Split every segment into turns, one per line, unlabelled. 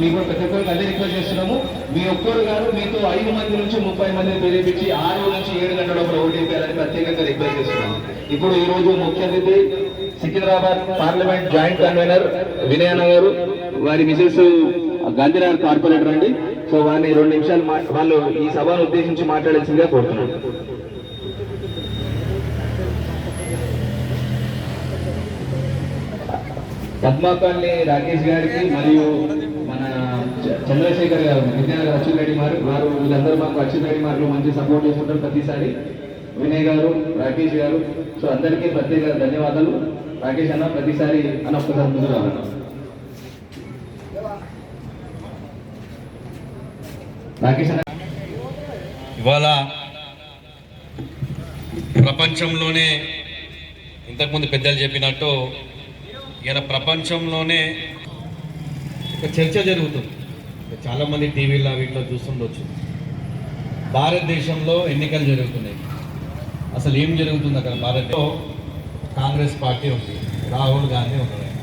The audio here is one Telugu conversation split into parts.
మీకు ప్రతి ఒక్కరికి అదే రిక్వెస్ట్ చేస్తున్నాము. మీ ఒక్కరు గారు మీతో ఐదు మంది నుంచి ముప్పై మందిని ప్రేరేపించి ఆరు నుంచి ఏడు గంటల లోపల చేయాలని ప్రత్యేకంగా రిక్వెస్ట్ చేస్తున్నాము. ఇప్పుడు ఈ రోజు ముఖ్య అతిథి Secunderabad parliament joint convener Vinayana గారు వారి మిసెస్ గాంధీనగర్ కార్పొరేటర్ అండి. సో వారిని రెండు నిమిషాలు వాళ్ళు ఈ సభను ఉద్దేశించి మాట్లాడాల్సిందిగా కోరుతున్నాను పద్మాకాన్ని రాకేష్ గారికి మరియు మన చంద్రశేఖర్ గారు విద్యానగర్ అచ్యుత్ రెడ్డి మారు వారు వీళ్ళందరూ మాకు అచ్యుత్ రెడ్డి మారు మంచి సపోర్ట్ చేసుకుంటారు ప్రతిసారి. వినయ్ గారు రాకేష్ గారు. సో అందరికీ ప్రత్యేక ధన్యవాదాలు. రాకేష్ అన్న ప్రతిసారి అన్న ఒక్కసారి ముందు రావాలి. రాకేష్ అన్న.
ఇవాళ ప్రపంచంలోనే ఇంతకుముందు పెద్దలు చెప్పినట్టు ఇలా ప్రపంచంలోనే ఒక చర్చ జరుగుతుంది. చాలామంది టీవీలో వీటిలో చూస్తుండొచ్చు. భారతదేశంలో ఎన్నికలు జరుగుతున్నాయి. అసలు ఏం జరుగుతుంది అక్కడ భారత్లో కాంగ్రెస్ పార్టీ ఉంది. రాహుల్ గాంధీ ఉన్నాడు ఆయన.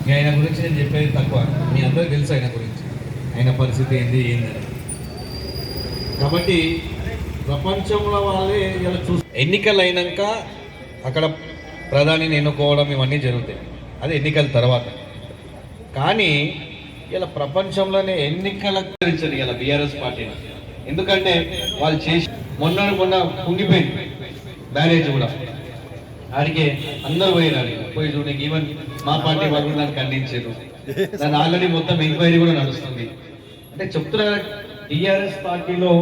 ఇక ఆయన గురించి నేను చెప్పేది తక్కువ. మీ అందరూ తెలుసు ఆయన గురించి. ఆయన పరిస్థితి ఏంది ఏంది కాబట్టి ప్రపంచంలో వాళ్ళే ఇలా చూ ఎన్నికలు అయినాక అక్కడ ప్రధానిని ఎన్నుకోవడం ఇవన్నీ జరుగుతాయి. అది ఎన్నికల తర్వాత. కానీ ఇలా ప్రపంచంలోనే ఎన్నికల ఇలా బీఆర్ఎస్ పార్టీ ఎందుకంటే వాళ్ళు చేసి మొన్న మొన్న కుంగిపోయింది. బ్యారేజ్ కూడా. ఆడికి అందరూ పోయినారు పోయి చూడండి ఈవెన్ మా పార్టీ వాళ్ళు కూడా దాన్ని ఖండించారు. దాని ఆల్రెడీ మొత్తం ఎంక్వైరీ కూడా నడుస్తుంది. అంటే చెప్తున్నా టీఆర్ఎస్ పార్టీలో